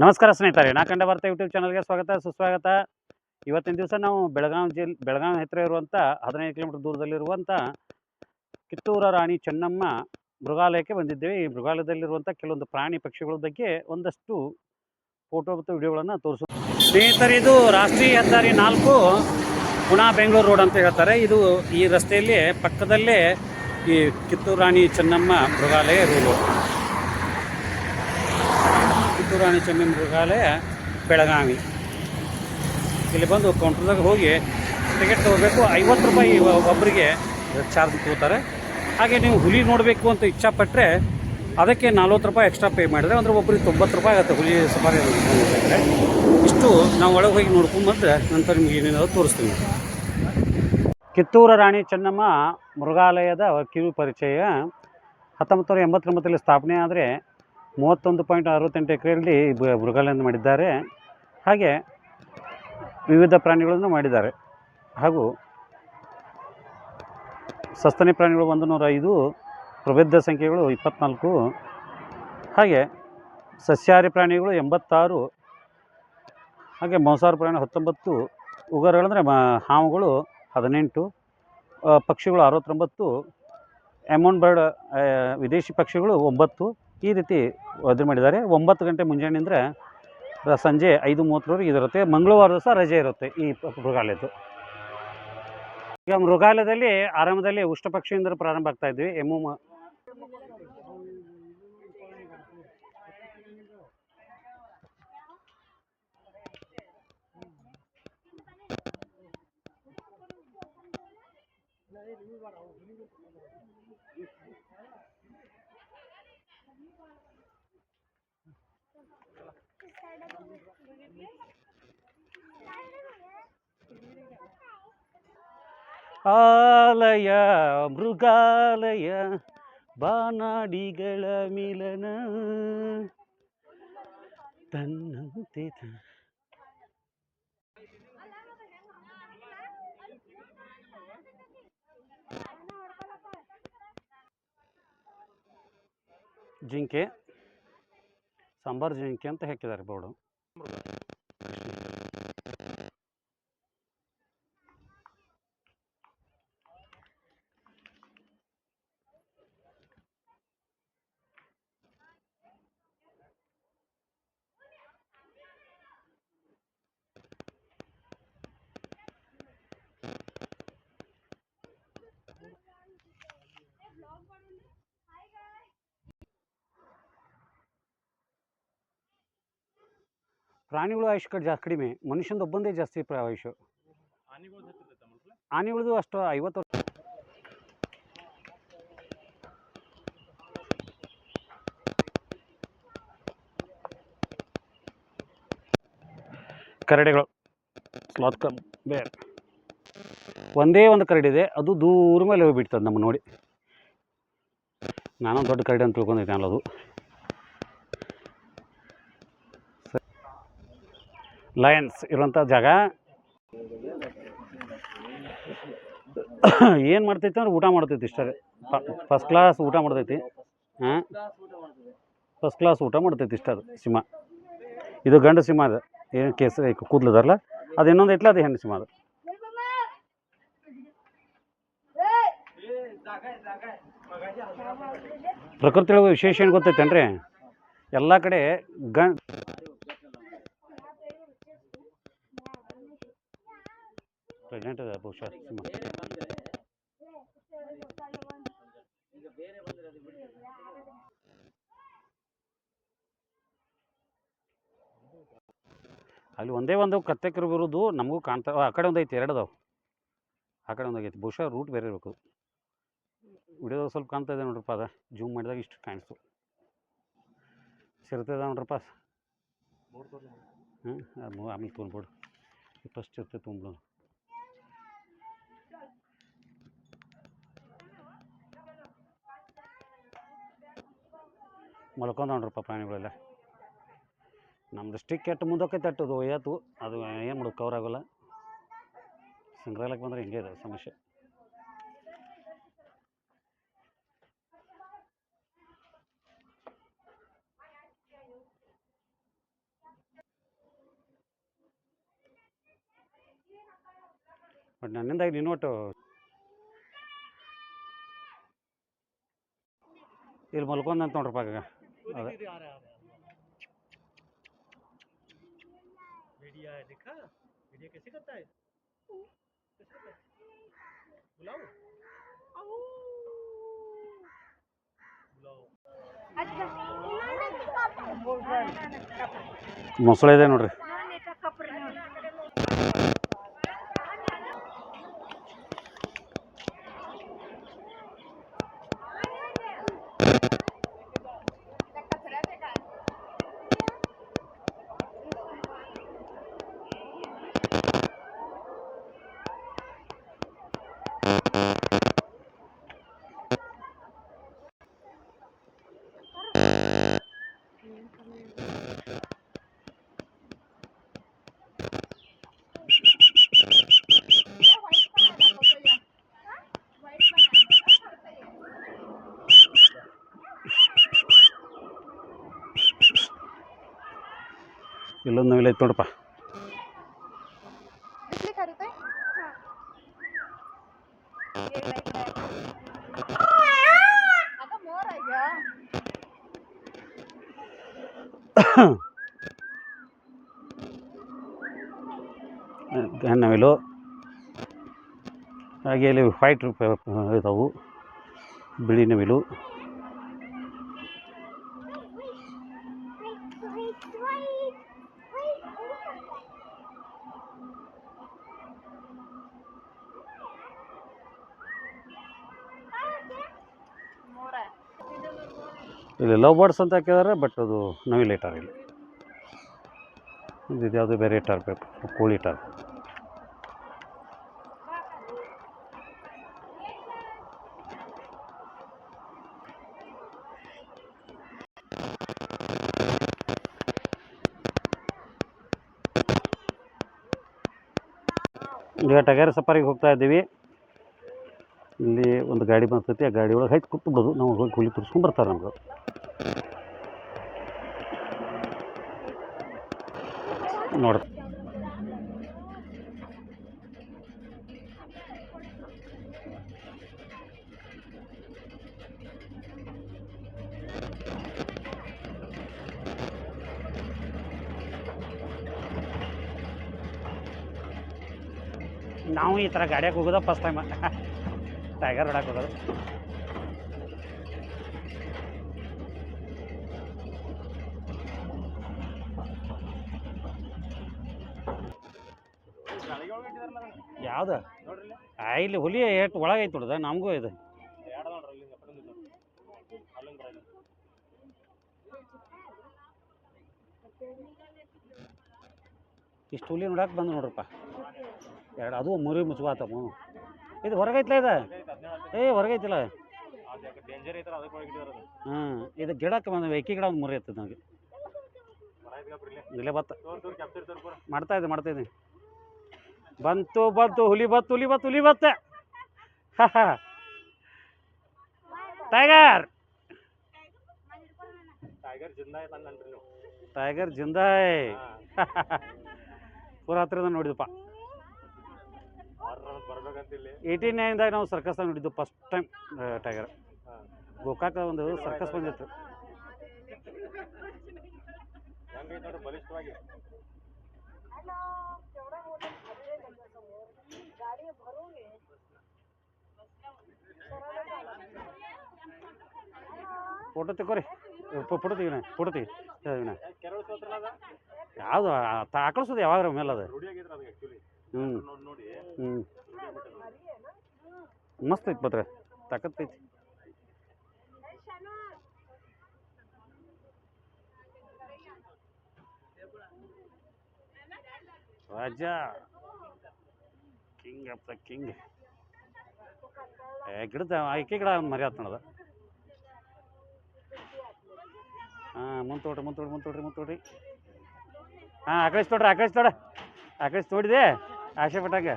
ನಮಸ್ಕಾರ ಸ್ನೇಹಿತರೆ, ನಾ ಕಂಡ ಯೂಟ್ಯೂಬ್ ಚಾನಲ್ಗೆ ಸ್ವಾಗತ, ಸುಸ್ವಾಗತ. ಇವತ್ತಿನ ದಿವಸ ನಾವು ಬೆಳಗಾವಿ ಜಿಲ್ಲೆ ಬೆಳಗಾವಿ ಹತ್ತಿರ ಇರುವಂಥ ಹದಿನೈದು ಕಿಲೋಮೀಟರ್ ದೂರದಲ್ಲಿರುವಂಥ ಕಿತ್ತೂರ ರಾಣಿ ಚೆನ್ನಮ್ಮ ಮೃಗಾಲಯಕ್ಕೆ ಬಂದಿದ್ದೇವೆ. ಈ ಮೃಗಾಲಯದಲ್ಲಿರುವಂಥ ಕೆಲವೊಂದು ಪ್ರಾಣಿ ಪಕ್ಷಿಗಳ ಬಗ್ಗೆ ಒಂದಷ್ಟು ಫೋಟೋ ಮತ್ತು ವಿಡಿಯೋಗಳನ್ನು ತೋರಿಸು, ಸ್ನೇಹಿತರೆ, ಇದು ರಾಷ್ಟ್ರೀಯ ಹೆದ್ದಾರಿ ನಾಲ್ಕು ಪುನಾ ಬೆಂಗಳೂರು ರೋಡ್ ಅಂತ ಹೇಳ್ತಾರೆ. ಇದು ಈ ರಸ್ತೆಯಲ್ಲಿ ಪಕ್ಕದಲ್ಲೇ ಈ ಕಿತ್ತೂರು ರಾಣಿ ಚೆನ್ನಮ್ಮ ಮೃಗಾಲಯ ಇರುವುದು ರಾಣಿ ಚೆನ್ನಮ್ಮ ಮೃಗಾಲಯ, ಬೆಳಗಾವಿ. ಇಲ್ಲಿ ಬಂದು ಕೌಂಟ್ರದಾಗ ಹೋಗಿ ಟಿಕೆಟ್ ತೊಗೋಬೇಕು. ಐವತ್ತು ರೂಪಾಯಿ ಒಬ್ಬರಿಗೆ ಚಾರ್ಜ್ ತಗೋತಾರೆ. ಹಾಗೆ ನೀವು ಹುಲಿ ನೋಡಬೇಕು ಅಂತ ಇಚ್ಛಾಪಟ್ಟರೆ ಅದಕ್ಕೆ ನಲ್ವತ್ತು ರೂಪಾಯಿ ಎಕ್ಸ್ಟ್ರಾ ಪೇ ಮಾಡಿದ್ರೆ ಅಂದರೆ ಒಬ್ಬರಿಗೆ ತೊಂಬತ್ತು ರೂಪಾಯಿ ಆಗುತ್ತೆ ಹುಲಿ ಸಫಾರಿ ಇಷ್ಟು ನಾವು ಒಳಗೆ ಹೋಗಿ ನೋಡ್ಕೊಂಬಂದ್ರೆ ನಂತರ ನಿಮ್ಗೆ ಏನೇನೋ ತೋರಿಸ್ತೀವಿ ಕಿತ್ತೂರು ರಾಣಿ ಚೆನ್ನಮ್ಮ ಮೃಗಾಲಯದ ಕಿರು ಪರಿಚಯ ಹತ್ತೊಂಬತ್ತು ನೂರ ಎಂಬತ್ತೊಂಬತ್ತರಲ್ಲಿ ಸ್ಥಾಪನೆ ಆದರೆ ಮೂವತ್ತೊಂದು ಪಾಯಿಂಟ್ ಅರವತ್ತೆಂಟು ಎಕರೆಯಲ್ಲಿ ಮೃಗಾಲಯನ ಮಾಡಿದ್ದಾರೆ. ಹಾಗೆ ವಿವಿಧ ಪ್ರಾಣಿಗಳನ್ನು ಮಾಡಿದ್ದಾರೆ. ಹಾಗೂ ಸಸ್ತನಿ ಪ್ರಾಣಿಗಳು ಒಂದು ನೂರ ಐದು ಪ್ರಭೇದ ಸಂಖ್ಯೆಗಳು ಇಪ್ಪತ್ನಾಲ್ಕು. ಹಾಗೆ ಸಸ್ಯಾಹಾರಿ ಪ್ರಾಣಿಗಳು ಎಂಬತ್ತಾರು. ಹಾಗೆ ಮಾಂಸಾಹಾರ ಪ್ರಾಣಿ ಹತ್ತೊಂಬತ್ತು. ಉಗರುಗಳಂದರೆ ಮ ಹಾವುಗಳು ಹದಿನೆಂಟು. ಪಕ್ಷಿಗಳು ಅರವತ್ತೊಂಬತ್ತು. ಎಮೌಂಟ್ ಬರ್ಡ್ ವಿದೇಶಿ ಪಕ್ಷಿಗಳು ಒಂಬತ್ತು. ಈ ರೀತಿ ಇದು ಮಾಡಿದ್ದಾರೆ. ಒಂಬತ್ತು ಗಂಟೆ ಮುಂಜಾನೆಯಿಂದ ರ- ಸಂಜೆ ಐದು ಮೂವತ್ತರವರೆಗೆ ಇದಿರುತ್ತೆ ಮಂಗಳವಾರ ಸಹ ರಜೆ ಇರುತ್ತೆ ಈ ಮೃಗಾಲಯದ್ದು. ಈಗ ಮೃಗಾಲಯದಲ್ಲಿ ಆರಂಭದಲ್ಲಿ ಉಷ್ಣ ಪಕ್ಷಿಯಿಂದ ಪ್ರಾರಂಭ ಆಗ್ತಾ ಇದ್ವಿ. ಎಮ್ಮು ಆಲಯ ಮೃಗಾಲಯ ಬಾನಾಡಿಗಳ ಮಿಲನ. ತನ್ನಂತೆ ಜಿಂಕೆ. ಸಾಂಬಾರ್ ಜಿಂಕೆ ಅಂತ ಹಾಕಿದ್ದಾರೆ ಬೋರ್ಡು ಪ್ರಾಣಿಗಳು ಆಯುಷ್ ಕಡೆ ಜಾಸ್ತಿ ಕಡಿಮೆ ಮನುಷ್ಯಂದು ಒಬ್ಬಂದೇ ಜಾಸ್ತಿ ಪ್ರ ಆಯುಷು ಆನೆಗಳದು ಅಷ್ಟು ಐವತ್ತು ವರ್ಷ. ಕರಡಿಗಳು. ಬೇರೆ. ಒಂದೇ ಒಂದು ಕರಡಿ ಇದೆ ಅದು ದೂರ ಮೇಲೆ ಹೋಗಿಬಿಡ್ತದೆ ನಮ್ಮ ನೋಡಿ. ನಾನು ದೊಡ್ಡ ಕರಡಿ ಅಂತ ತಿಳ್ಕೊಂಡಿದ್ದೆ ಅಲ್ಲ ಲಯನ್ಸ್ ಇರುವಂಥ ಜಾಗ. ಏನು ಮಾಡ್ತೈತಿ ಅಂದ್ರೆ ಊಟ ಮಾಡ್ತೈತಿ ಇಷ್ಟೇ ಫಸ್ಟ್ ಕ್ಲಾಸ್ ಊಟ ಮಾಡ್ತೈತಿ. ಹಾಂ? ಫಸ್ಟ್ ಕ್ಲಾಸ್ ಊಟ ಮಾಡ್ತೈತಿ ಇಷ್ಟ ಅದು ಸಿಂಹ. ಇದು ಗಂಡು ಸಿಂಹ ಅದು. ಏನು ಕೇಸರಿ ಕೂದಲದಲ್ಲ ಅದು ಇನ್ನೊಂದು ಐತ್ಲ, ಅದು ಹೆಣ್ಣು ಸಿಂಹ ಅದು. ಪ್ರಕೃತಿ ಒಳಗೆ ವಿಶೇಷ ಏನು ಗೊತ್ತೈತೇನ್ರಿ? ಎಲ್ಲ ಕಡೆ ಗಂ ಪ್ರೆಗ್ನೆಂಟ್ ಅದ ಬಹುಶಃ ಸಿಂಹ. ಅಲ್ಲಿ ಒಂದೇ ಒಂದು ಕತ್ತೆಕರು ಬರೋದು ನಮಗೂ ಕಾಣ್ತಾವ ಆ ಕಡೆ ಒಂದು ಐತಿ ಎರಡು ಅದಾವೆ. ಆ ಕಡೆ ಒಂದು ಆಗೈತಿ. ಬಹುಶಃ ರೂಟ್ ಬೇರೆ ಇರಬೇಕು. ವಿಡಿಯೋದಾಗ ಸ್ವಲ್ಪ ಕಾಣ್ತಾ ಇದೆ ನೋಡ್ರಪ್ಪ ಅದ. ಜೂಮ್ ಮಾಡಿದಾಗ ಇಷ್ಟು ಕಾಣಿಸ್ತು. ಸಿರ್ತದ ನೋಡ್ರಪ್ಪ. ಹ್ಞೂ ಅದು ಆಮೇಲೆ ತೊಗೊಂಡ್ಬಿಡು ಫಸ್ಟ್ ಇರ್ತೈತೆ ತೊಗೊಂಡ್ಬಿಡು ಮಲ್ಕೊಂಡವ್ರಪ್ಪ ಪ್ರಾಣಿಗಳೆಲ್ಲ. ನಮ್ದು ಸ್ಟಿಕ್ ಎಟ್ಟು ಮುಂದಕ್ಕೆ ತಟ್ಟದು ಒಯ್ಯತ್ತು ಅದು ಏನು ಮಾಡೋದು ಕವರ್ ಆಗೋಲ್ಲ. ಸಂಗ್ರಹಾಲಕ್ಕೆ ಬಂದರೆ ಹಿಂಗೆ ಇದೆ ಸಮಸ್ಯೆ. ಬಟ್ ನನ್ನಿಂದಾಗಿ ನೀನು ಒಟ್ಟು ಇಲ್ಲಿ ಮಲ್ಕೊಂಡಂತ ನೋಡ್ರಪ್ಪ ಈಗ ಆಗ ಅದೇ भेड़िया है देखा भेड़िया कैसे करता है कैसे करता है बुलाओ बुलाओ ಮೊಸಳೆ ಇದೆ ನೋಡ್ರಿ ಒಂದು ನವಿಲು ಐತೆ ನೋಡಪ್ಪ. ನವಿಲು. ಹಾಗೆ ಇಲ್ಲಿ ವೈಟ್ ಇದಾವು. ಬಿಳಿ ನವಿಲು. ಇಲ್ಲಿ ಲವ್ ಬರ್ಡ್ಸ್ ಅಂತ ಹಾಕಿದ್ದಾರೆ ಬಟ್ ಅದು ನವಿಲು ಇಟ್ಟಾರ ಇಲ್ಲಿ. ಇದು ಯಾವುದೋ ಬೇರೆ ಬೇಕು? ಕೋಳಿ ಇಟ್ಟಾರ ಈಗ ಟಗರ್ ಸಫಾರಿಗೆ ಹೋಗ್ತಾ ಇದ್ದೀವಿ. ಇಲ್ಲಿ ಒಂದು ಗಾಡಿ ಬರ್ತೈತಿ ಆ ಗಾಡಿ ಒಳಗೆ ಹೈಟ್ ಕೂತ್ಬಿಡೋದು ನಾವು ಹೋಗಿ ಕೂಲಿ ತುರ್ಸ್ಕೊಂಡ್ ಬರ್ತಾರೆ ನಮ್ಗೆ. ನೋಡ ನಾವು ಈ ಥರ ಗಾಡಿಯಾಗ ಹೋಗೋದ ಫಸ್ಟ್ ಟೈಮ್ ಟೈಗರ್ ಹೊಡಕ್ಕೆ ಹೋಗೋದು. ಯಾವ್ದು? ಇಲ್ಲಿ ಹುಲಿ ಎಷ್ಟು ಒಳಗೈತೆ ನೋಡ್ದ ನಮಗೂ ಇದು. ಇಷ್ಟು ಹುಲಿ ನೋಡಕ್ಕೆ ಬಂದು ನೋಡ್ರಪ್ಪ. ಎರಡು, ಅದು ಮುರಿ ಮುಚ್ಚುವಾತಮ್ಮ ಇದು ಹೊರಗೈತ್ಲ ಇದು? ಏ ಹೊರಗೈತಿಲ್ಲ ಡೇಂಜರ್ ಅದು ಇದು ಗಿಡಕ್ಕೆ ಒಂದು ವೆಕ್ಕಿ ಗಿಡ ಒಂದು ಮುರಿ ಬಿಡ್ಲಿ ಇಲ್ಲೇ ಬತ್ತ. ಮಾಡ್ತಾ ಇದ್ದೆ, ಮಾಡ್ತಾ ಇದ್ದೀನಿ ಬಂತು ಬಂತು, ಹುಲಿ ಬತ್ತು ಹುಲಿ ಬತ್ತು, ಹುಲಿ ಬತ್ತ. ಟೈಗರ್. ಟೈಗರ್ ಜಿಂದ ಐತೆ ಅಂದ್ರಿ ನೀವು. ಟೈಗರ್ ಜಿಂದಾಯ್. ಪೂರ ನೋಡಿದಪ್ಪ ಏಯ್ಟಿ ನೈನ್ದಾಗ ನಾವು ಸರ್ಕಸ್ ನೋಡಿದ್ದು ಫಸ್ಟ್ ಟೈಮ್ ಟೈಗರ್ ಗೋಕಾಕ ಒಂದು ಸರ್ಕಸ್ ಬಂದಿತ್ತು. ಫೋಟೋ ತೆಗೋರಿ ಫೋಟೋ ತೆಗಿನ ಫೋಟೋ ತೆಗಿ ಯಾವುದು ಆಕಳಿಸೋದು ಯಾವಾಗ ಮೇಲೆ ಅದು. ಹ್ಞೂ ನೋಡಿ ನೋಡಿ. ಹ್ಞೂ ಮಸ್ತ್ ಐತಿ ಪತ್ರ ತಾಕತ್ತೈತಿ ರಾಜ. King of king. ಏ, ಗಿಡದ ಆಕೆ ಗಿಡ ಮರ್ಯಾದ ನೋಡದ ಹಾಂ, ಮುಂತೋಡ್ರಿ ಮುಂತೋಡ್ರಿ ಮುಂದೆ ತೋಡ್ರಿ ಮುಂದೆ ತೋಡ್ರಿ ಮುಂದೆ ಹಾಂ ಆಕಳಿಸ್ ತೋಡ್ರಿ ಆಕಳಿಸ್ ತೋಡ ಆಕಳಿಸ್ ತೋಡಿದೆ ಆಶೆ ಪಟ್ಟಾಗ.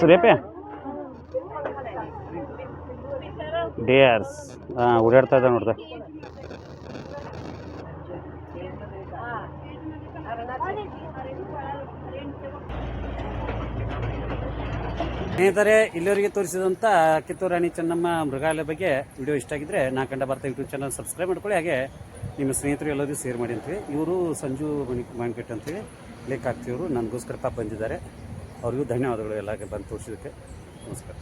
ಸುರೇಪೆ ಡೇರ್ಸ್ ಹಾಂ ಓಡಾಡ್ತಾ ಇದ್ದ ನೋಡ್ದೆ. ಸ್ನೇಹಿತರೆ, ಇಲ್ಲಿವರೆಗೆ ತೋರಿಸಿದಂಥ ಕಿತ್ತೂರು ರಾಣಿ ಚೆನ್ನಮ್ಮ ಮೃಗಾಲಯ ಬಗ್ಗೆ ವಿಡಿಯೋ ಇಷ್ಟ ಆಗಿದ್ರೆ ನಾ ಕಂಡ ಬರ್ತಾ ಯೂಟ್ಯೂಬ್ ಚಾನಲ್ ಸಬ್ಸ್ಕ್ರೈಬ್ ಮಾಡ್ಕೊಳ್ಳಿ. ಹಾಗೆ ನಿಮ್ಮ ಸ್ನೇಹಿತರು ಎಲ್ಲರಿಗೂ ಶೇರ್ ಮಾಡಿ ಅಂತೇಳಿ ಇವರು ಸಂಜು ಮಣಿ ಮಾನ್ಕೆಟ್ ಅಂತೇಳಿ ಲೇಖ ಆಗ್ತಿವರು ನನಗೋಸ್ಕರ ಪಾಪ ಬಂದಿದ್ದಾರೆ. ಅವ್ರಿಗೂ ಧನ್ಯವಾದಗಳು ಎಲ್ಲ ಬಂದು ತೋರಿಸಿದ್ದಕ್ಕೆ. ನಮಸ್ಕಾರ.